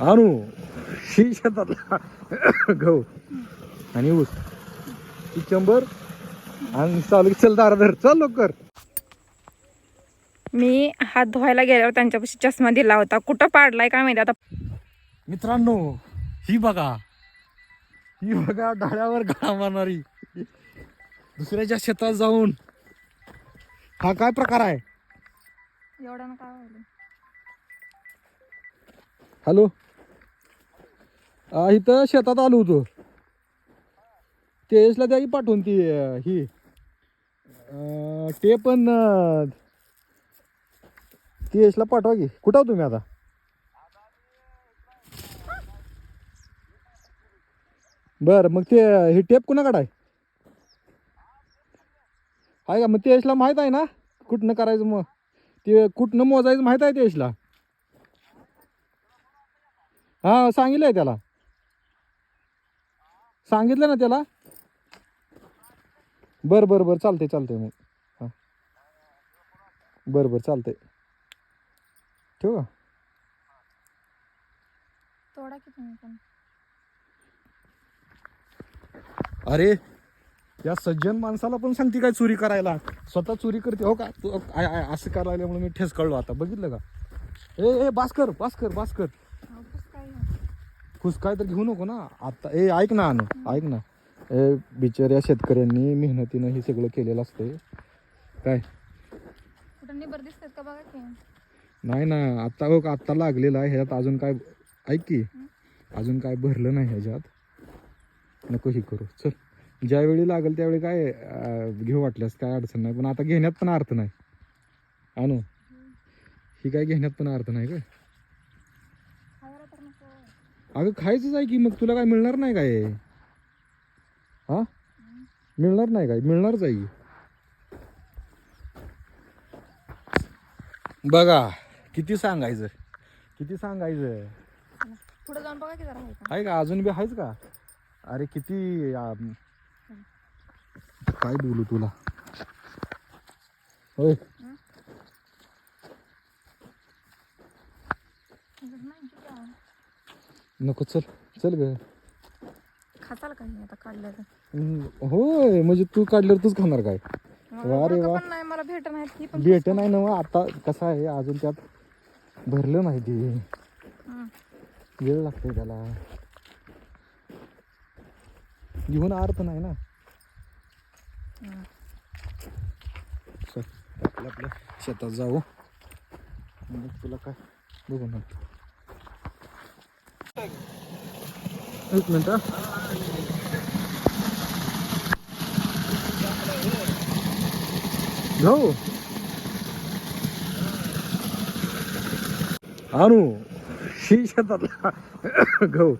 आणू. ही शेतातला गहू. आणि ऊस. ही चंबर आणि चालू की चल दारा धर चल लवकर. मी हात धुवायला गेल्यावर त्यांच्यापाशी चष्मा दिला होता. कुठं पाडलाय काय माहिती आता? मित्रांनो ही बघा. ही बघा डाळ्यावर गळा मारणारी. दुसऱ्याच्या शेतात जाऊन. हा काय प्रकार आहे? एवढा काय हॅलो? इथं शेतात आलो होतो. तेजला द्या की पाठवून ती ही. ते पण अं, तेजला पाठवा की. कुठं तुम्ही आता? बर मग ते ही टेप कुणाकडे आहे? आहे का? मग तेजला माहीत आहे ना? कुठनं करायचं मग? ते कुठनं मोजायचं माहीत आहे तेजला हा आहे त्याला. सांगितलं ना त्याला? बर बर बर चालतंय चालतंय मग. हा. बर बर चालतंय. ठेवू का? तोडा की तुम्ही पण. अरे या सज्जन माणसाला पण सांगते काय चोरी करायला. स्वतः चोरी करते. हो का? तू असं करायला लागल्यामुळे मी ठेस कळलो आता. बघितलं का? ए ए भास्कर भास्कर भास्कर. खुश काय तर घेऊ नको ना. आता ए ऐक ना अनु ऐक ना. ए बिचाऱ्या शेतकऱ्यांनी मेहनतीनं हे सगळं केलेलं असतंय. काय? कुठं निबर दिसतात का बघा की? नाही ना आता हो का आत्ता लागलेलं आहे ह्याच्यात अजून काय ऐक की. अजून काय भरलं नाही ह्याच्यात. नको ही करू. चल. ज्यावेळी लागेल त्यावेळी काय अं, घेऊ वाटल्यास काय अडचण नाही. पण आता घेण्यात पण अर्थ नाही. अनु ही. काय घेण्यात पण अर्थ नाही काय? खायला तर नको. अगं खायचंच आहे की मग तुला काय मिळणार नाही काय? हा? मिळणार नाही काय? मिळणारच आहे की. बघा किती सांगायचं? किती सांगायचं? पुढे जाऊन बघा की जरा आहे का? आहे का? अजून बी आहेच का? अरे किती काय बोलू तुला? होय. नाही? नको चल. चल ग. खाचाल का हे आता काढलं तर हम्म, होय म्हणजे तू काढल्यावर तूच खाणार काय? वा रे मला वा. पण नाही मला भेट नाही ती पण भेट नाही ना मग आता कसं आहे अजून त्यात भरलं नाही ते. हं. वेळ लागतोय त्याला. घेऊन अर्थ नाही ना. हं. चल आपल्या आपल्या शेतात जाऊ. मग तुला काय? बघू ना एक मिनिट. गहू आणू. ही शेतातला गहू.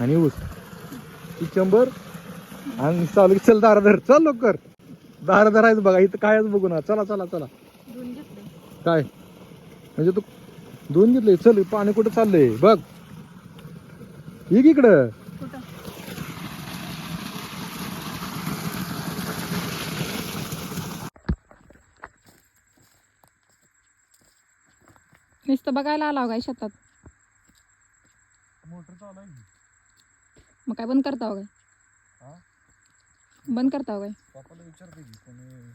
आणि ऊस. ही चंबर आणि चालू की चल दारा धर. चल लवकर. दारा धरायचं बघा. इथं कायच बघू ना चला चला चला. काय? म्हणजे तू दोन घेतले. चल पाणी कुठं चाललंय? बघ. ये की इकडं नुसतं बघायला आला हो काय शेतात मोटर चालू आहे मग काय बंद करता हो काय हा? बंद करता हो काय पापाला विचारते की कोणी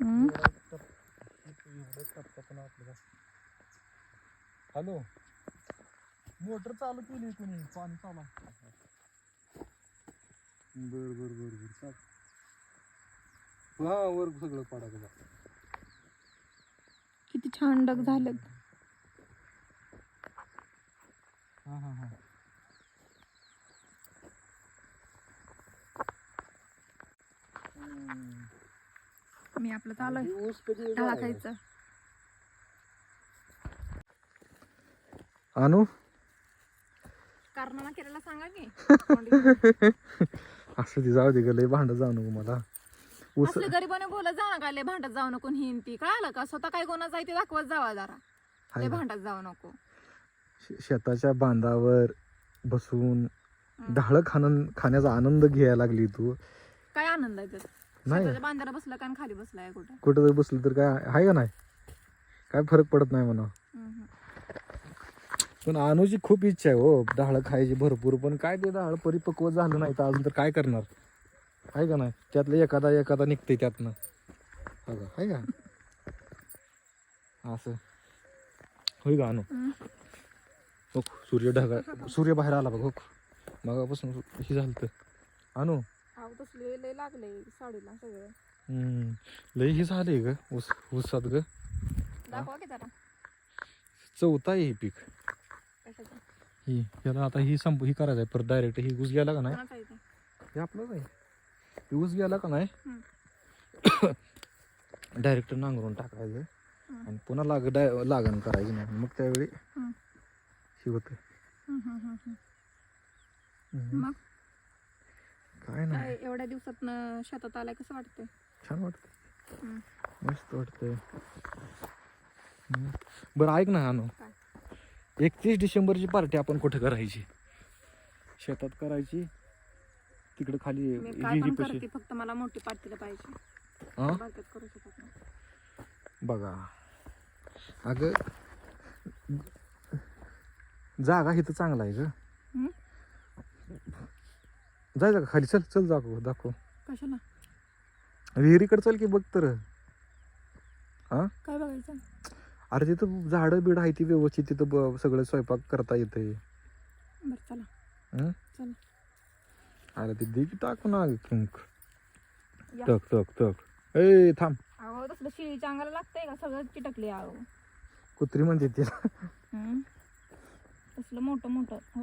हं? हॅलो मोटर चालू केली कोणी पाणी चालू बर बर बर बर चाल. हा वर सगळं पाडा बघा. किती छान डग झालं हा हा हा. मी आपलं चालू आहे ऊस कधी डाळा खायचं. आणू कारनामा केलेला सांगा की. असं ती जाऊ दे ग लय भांडत जाऊ नको मला. ऊस असले गरीबाने बोलत जा ना काय लय भांडत जाऊ नको ही ती. कळालं का? स्वतः काय कोणाचं आहे ते दाखवत जावा जरा. लय. भांडत जाऊ नको. शे- शेताच्या बांधावर बसून ढाळ खाणं खाण्याचा आनंद घ्यायला लागली तू. काय आनंद आहे नाही. शेताच्या बांधाला बसला काय आणि खाली बसलाय कुठं? कुठं जर बसलं तर काय आहे का नाही? काय फरक पडत नाही म्हणा. हम्म, हम्म. पण अनुची खूप इच्छा आहे हो. डाळ खायची भरपूर पण काय ते डाळ परिपक्व झालं नाही तर अजून तर काय करणार? आहे का नाही? त्यातलं एखादा एखादा निघते त्यातनं. हो आहे का? असं. होय का अनु. हो सूर्य ढगा सूर्य बाहेर आला बघ हो मगापासून हे झालं तर अनु लय लागले साडीला सगळं. हम्म, लय हे झालंय ग ऊस ऊसात ग. चौथा आहे हे पीक. ही याला आता ही संप ही करायचं आहे परत डायरेक्ट ही ऊस गेला का नाही? हे आपलंच आहे हे ऊस गेला का नाही. डायरेक्ट नांगरून टाकायचं. आणि पुन्हा लाग डाय लागण करायची नाही मग त्यावेळी. हे होतं काय नाही एवढ्या दिवसात शेतात आलाय कसं वाटतंय छान वाटतं हम्म. मस्त वाटतंय. बरं ऐक ना अनु? एकतीस डिसेंबरची पार्टी आपण कुठे करायची? शेतात करायची तिकडे खाली मी काय विहिरी पण पशी करते फक्त मला मोठी पाटीला पाहिजे. हा बारक्यात करू शकत नाही. बघा. अगं जागा इथं चांगला आहे ग. हम्म? जायचं का खाली चल चल दाखव दाखव. कशाला? विहिरीकडे चल की बघ तर. हा काय बघायचं? अरे तिथं झाडं बिड आहे ती व्यवस्थित तिथं ब- सगळं स्वयंपाक करता बरं चला? चला. अरे ते दे की टाकू ना टक या. टक टक टक. ए थांब. अहो तसलं शिळीच्या अंगाला लागतंय का? सगळं चिटकले अहो. कुत्री म्हणते तिला हम्म. तसलं मोठं मोठं. हो.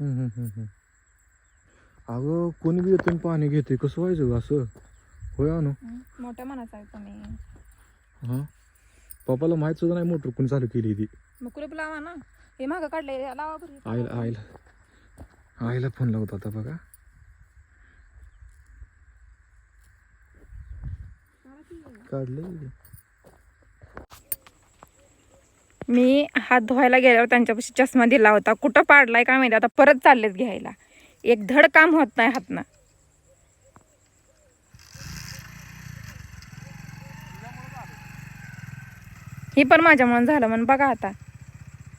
हम्म, हम्म, हम्म, हम्म. अगं कोणी बी येतं आणि पाणी घेते कसं व्हायचं ग असं? होय अनु? हम्म. मोठ्या मनाचा आहे तुम्ही. हा? पप्पाला माहीत सुद्धा नाही मोटर कोणी चालू केली ती. मग कुलूप लावा ना. हे मागं काढले लावा बरं. आईला आईला. आईला फोन लावत होता बघा. काढले मी हात धुवायला गेल्यावर त्यांच्यापाशी चष्मा दिला होता. कुठं पाडलाय काय माहिती? आता परत चाललेत घ्यायला. एक धड काम होत नाही हातनं. ही पण माझ्यामुळे झालं. म्हणून बघा आता.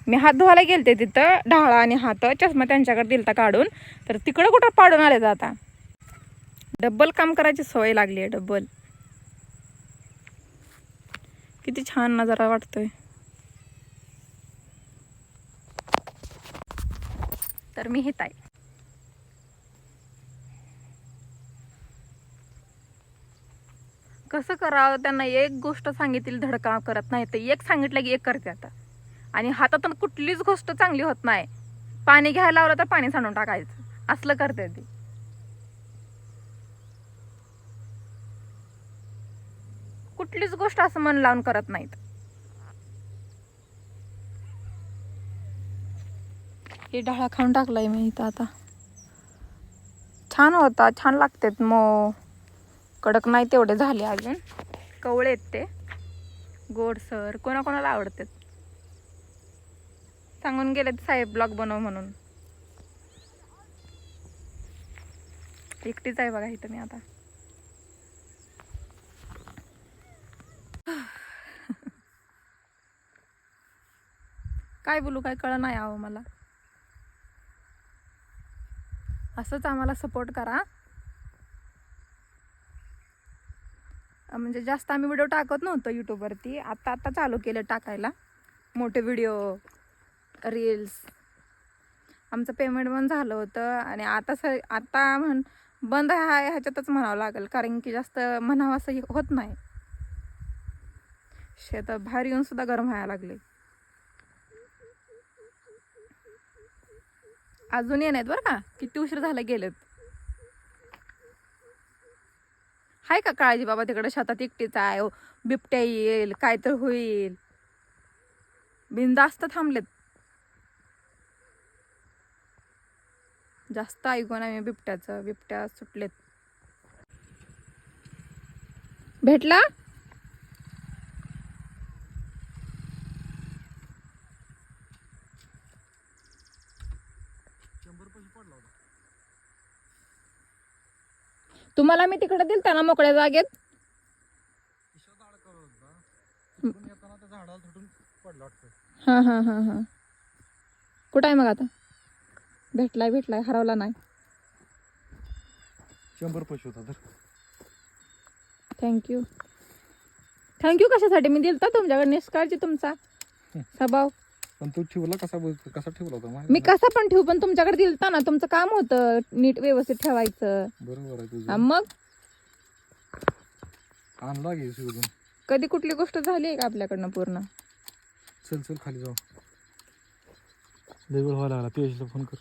मी हात धुवायला गेलते तिथं ढाळा आणि हात चष्मा त्यांच्याकडे दिलता काढून. तर तिकडं कुठं पाडून आले आता डब्बल काम करायची सवय लागली आहे डब्बल. किती छान नजारा वाटतोय. तर मी हित कसं करावं? त्यांना एक गोष्ट सांगितली धडका करत नाही तर एक सांगितलं की एक करते आता. आणि हातातून कुठलीच गोष्ट चांगली होत नाही. पाणी घ्यायला लावलं तर पाणी सांडून टाकायचं. असलं करते ती. कुठलीच गोष्ट असं मन लावून करत नाहीत. हे डाळा खाऊन टाकलाय मी इथं आता. छान होता छान लागतात मग कडक नाही तेवढे झाले अजून. कवळे आहेत ते. गोडसर कोणाकोणाला आवडतात? सांगून गेलेत साहेब ब्लॉग बनव म्हणून. एकटीच आहे बघा इथं मी आता. काय बोलू काय कळ नाही आहो मला. असंच आम्हाला सपोर्ट करा. म्हणजे जास्त आम्ही व्हिडिओ टाकत नव्हतो यूट्यूबवरती आत्ता आत्ता चालू केलं टाकायला. मोठे व्हिडिओ रील्स आमचं पेमेंट पण झालं होतं आणि आता स आता म्हण बंद आहे ह्याच्यातच म्हणावं लागेल कारण की जास्त म्हणावं असं हे होत नाही. शेत बाहेर येऊन सुद्धा गरम व्हायला लागले. अजून येणार बरं का? किती उशीर झालं गेलेत? हाय का काळजी बाबा तिकडे शेतात एकटीच आहे ओ, बिबट्या येईल काय तर होईल बिनदास्त थांबलेत. जास्त ऐकून आम्ही बिबट्याचं बिबट्या सुटलेत. भेटला? तुम्हाला मी तिकडे दिलता ना मोकळ्या जागेत. हा हा हा हा. कुठं आहे मग आता? भेटलाय भेटलाय हरवला नाही. शंभर पैसे होता तर. थँक्यू थँक्यू कशासाठी? मी दिलता तुमच्याकडे निष्काळजी तुमचा स्वभाव. पण तू ठेवला कसा कसा ठेवला होता माहिती मी आहे कसा पण ठेवू पण तुमच्याकडे दिलता ना तुमचं काम होतं नीट व्यवस्थित ठेवायचं. ना? बरोबर आहे हा, तुझं मग? आणला घे शोधून कधी कुठली गोष्ट झाली आहे का आपल्याकडनं पूर्ण? चल चल खाली जाऊ. लय वेळ व्हायला लागला पियाशीला फोन कर.